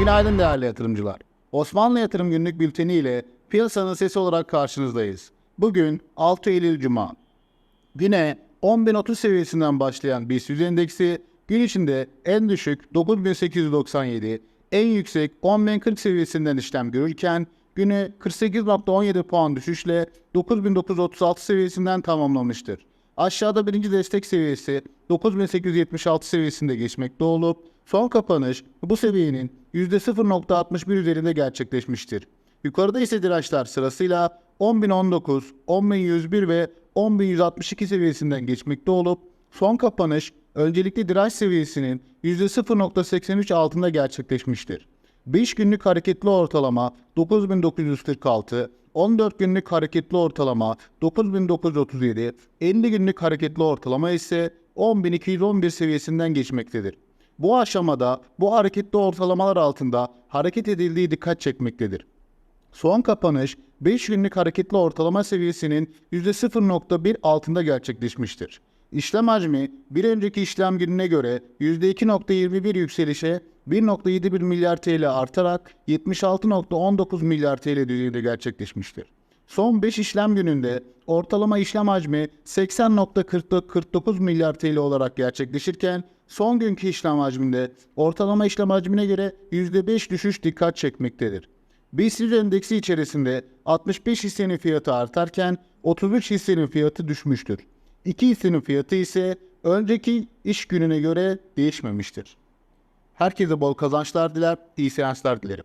Günaydın değerli yatırımcılar. Osmanlı Yatırım Günlük Bülteni ile piyasanın sesi olarak karşınızdayız. Bugün 6 Eylül Cuma. Güne 10.030 seviyesinden başlayan BIST 100 endeksi gün içinde en düşük 9897, en yüksek 10.040 seviyesinden işlem görürken günü 48.17 puan düşüşle 9936 seviyesinden tamamlamıştır. Aşağıda birinci destek seviyesi 9876 seviyesinde geçmekte olup son kapanış bu seviyenin %0.61 üzerinde gerçekleşmiştir. Yukarıda ise dirençler sırasıyla 10.019, 10.101 ve 10.162 seviyesinden geçmekte olup son kapanış öncelikli direnç seviyesinin %0.83 altında gerçekleşmiştir. 5 günlük hareketli ortalama 9946, 14 günlük hareketli ortalama 9937, 50 günlük hareketli ortalama ise 10211 seviyesinden geçmektedir. Bu aşamada bu hareketli ortalamalar altında hareket edildiği dikkat çekmektedir. Son kapanış 5 günlük hareketli ortalama seviyesinin %0.1 altında gerçekleşmiştir. İşlem hacmi bir önceki işlem gününe göre %2.21 yükselişe 1.71 milyar TL artarak 76.19 milyar TL düzeyinde gerçekleşmiştir. Son 5 işlem gününde ortalama işlem hacmi 80.49 milyar TL olarak gerçekleşirken son günkü işlem hacminde ortalama işlem hacmine göre %5 düşüş dikkat çekmektedir. BIST 100 endeksi içerisinde 65 hissenin fiyatı artarken 33 hissenin fiyatı düşmüştür. 2 hissenin fiyatı ise önceki iş gününe göre değişmemiştir. Herkese bol kazançlar diler, iyi seanslar dilerim.